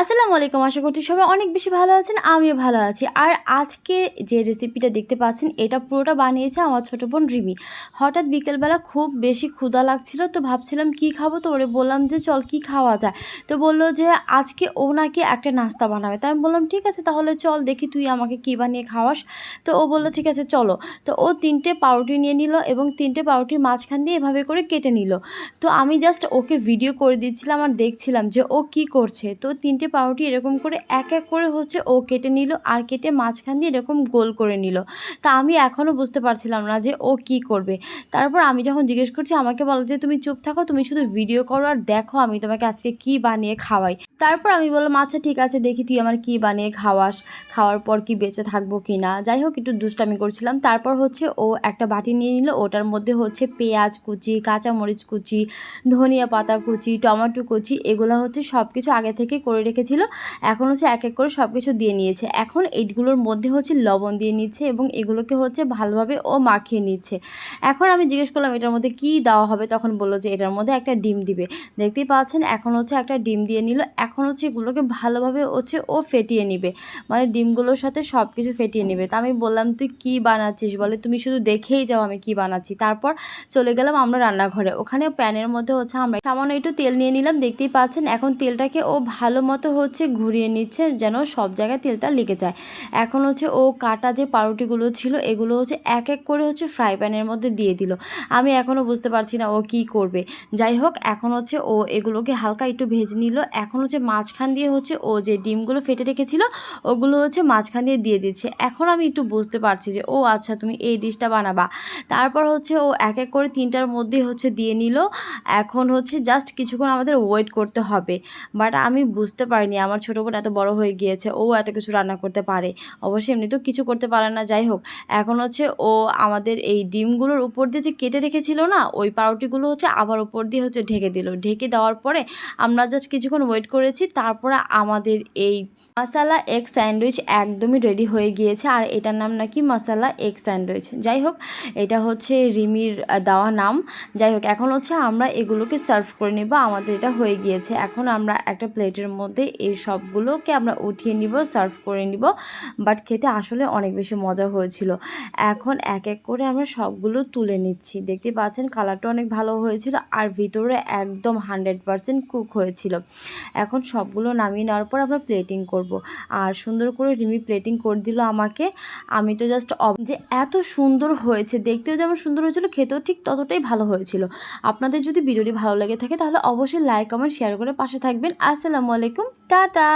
আসসালামু আলাইকুম। আশা করছি সবাই অনেক বেশি ভালো আছেন, আমিও ভালো আছি। আর আজকে যে রেসিপিটা দেখতে পাচ্ছেন, এটা পুরোটা বানিয়েছে আমার ছোটো বোন রিমি। হঠাৎ বিকেলবেলা খুব বেশি ক্ষুধা লাগছিল, তো ভাবছিলাম কি খাব? তো ওরে বললাম যে, চল কি খাওয়া যায়? তো বলল যে, আজকে ও নাকি একটা নাস্তা বানাবে। তো আমি বললাম, ঠিক আছে, তাহলে চল দেখি তুই আমাকে কী বানিয়ে খাওয়াস। তো ও বলল, ঠিক আছে, চলো। তো ও তিনটে পাউরুটি নিয়ে নিল এবং তিনটে পাউরুটির মাঝখান দিয়ে এভাবে করে কেটে নিল। তো আমি জাস্ট ওকে ভিডিও করে দিচ্ছিলাম আর দেখছিলাম যে ও কি করছে। তো তিনটে পাউরুটি এরকম করে এক এক করে হচ্ছে ও কেটে নিল আর কেটে মাঝখান দিয়ে এরকম গোল করে নিল। তা আমি এখনও বুঝতে পারছিলাম না যে ও কি করবে। তারপর আমি যখন জিজ্ঞেস করছি, আমাকে বলো যে তুমি চুপ থাকো, তুমি শুধু ভিডিও করো আর দেখো আমি তোমাকে আজকে কি বানিয়ে খাওয়াই? তারপর আমি বললাম আচ্ছা ঠিক আছে, দেখি তুই আমার কি বানিয়ে খাওয়াস, খাওয়ার পর কি বেঁচে থাকব কি না? যাই হোক, একটু দুষ্টামি করছিলাম। তারপর হচ্ছে ও একটা বাটি নিয়ে নিল, ওটার মধ্যে হচ্ছে পেঁয়াজ কুচি, কাঁচামরিচ কুচি, ধনিয়া পাতা কুচি, টমেটো কুচি, এগুলো হচ্ছে সব কিছু আগে থেকে করে রেখেছিল। এখন হচ্ছে এক এক করে সব কিছু দিয়ে নিয়েছে। এখন এইগুলোর মধ্যে হচ্ছে লবণ দিয়ে নিচ্ছে এবং এগুলোকে হচ্ছে ভালোভাবে ও মাখিয়ে নিচ্ছে। এখন আমি জিজ্ঞেস করলাম, এটার মধ্যে কি দেওয়া হবে? তখন বলল যে, এটার মধ্যে একটা ডিম দিবে। দেখতেই পাচ্ছেন, এখন হচ্ছে একটা ডিম দিয়ে নিল। এখন হচ্ছে এগুলোকে ভালোভাবে হচ্ছে ও ফেটিয়ে নিবে। মানে ডিমগুলোর সাথে সব কিছু ফেটিয়ে নেবে। তা আমি বললাম, তুই কি বানাচ্ছিস? বলে, তুমি শুধু দেখেই যাও আমি কি বানাচ্ছি। তারপর চলে গেলাম আমরা রান্নাঘরে। ওখানে প্যানের মধ্যে হচ্ছে আমরা সামান্য একটু তেল নিয়ে নিলাম। দেখতেই পাচ্ছেন, এখন তেলটাকে ও ভালো মতো হচ্ছে ঘুরিয়ে নিচ্ছে যেন সব জায়গায় তেলটা লেগে যায়। এখন হচ্ছে ও কাটা যে পাউরুটিগুলো ছিল, এগুলো হচ্ছে এক এক করে হচ্ছে ফ্রাই প্যানের মধ্যে দিয়ে দিল। আমি এখনও বুঝতে পারছি না ও কি করবে। যাই হোক, এখন হচ্ছে ও এগুলোকে হালকা একটু ভেজে নিল। এখন হচ্ছে মাঝখান দিয়ে হচ্ছে ও যে ডিমগুলো ফেটে রেখেছিল, ওগুলো হচ্ছে মাঝখান দিয়ে দিয়ে দিচ্ছে। এখন আমি একটু বুঝতে পারছি যে, ও আচ্ছা তুমি এই ডিশটা বানাবা। তারপর হচ্ছে ও এক এক করে তিনটার মধ্যে হচ্ছে দিয়ে নিল। এখন হচ্ছে জাস্ট কিছুক্ষণ আমাদের ওয়েট করতে হবে। বাট আমি বুঝতে পারিনি। আমার ছোটো বোন এত বড় হয়ে গিয়েছে, ও এত কিছু রান্না করতে পারে। অবশ্যই এমনি তো কিছু করতে পারে না, যাই হোক। এখন হচ্ছে ও আমাদের এই ডিমগুলোর উপর দিয়ে যে কেটে রেখেছিল না, ওই পাউরুটিগুলো হচ্ছে আবার উপর দিয়ে হচ্ছে ঢেকে দিল। ঢেকে দেওয়ার পরে আমরা জাস্ট কিছুক্ষণ ওয়েট করেছি, তারপরে আমাদের এই মশালা এগ স্যান্ডউইচ একদমই রেডি হয়ে গিয়েছে। আর এটার নাম নাকি মশালা এগ স্যান্ডউইচ যাই হোক, এটা হচ্ছে রিমির দেওয়া নাম। যাই হোক, এখন হচ্ছে আমরা এগুলোকে সার্ভ করে নিব। আমাদের এটা হয়ে গিয়েছে। এখন আমরা একটা প্লেটের মধ্যে এই সবগুলোকে আমরা উঠিয়ে নিব, সার্ভ করে নিব। বাট খেতে আসলে অনেক বেশি মজা হয়েছিল। এখন এক এক করে আমরা সবগুলো তুলে নিচ্ছি। দেখতে পাচ্ছেন কালারটা অনেক ভালো হয়েছিল আর ভিতরে একদম হান্ড্রেড পারসেন্ট কুক হয়েছিল। এখন সবগুলো নামিয়ে নেওয়ার পর আমরা প্লেটিং করব। আর সুন্দর করে রিমি প্লেটিং করে দিল আমাকে। আমি তো জাস্ট যে এত সুন্দর হয়েছে, দেখতেও যেমন সুন্দর হয়েছিল, খেতেও ঠিক ততটাই ভালো হয়েছিল। আপনাদের যদি ভিডিওটি ভালো লেগে থাকে তাহলে অবশ্যই লাইক কমেন্ট শেয়ার করে পাশে থাকবেন। আসসালামু আলাইকুম টাটা।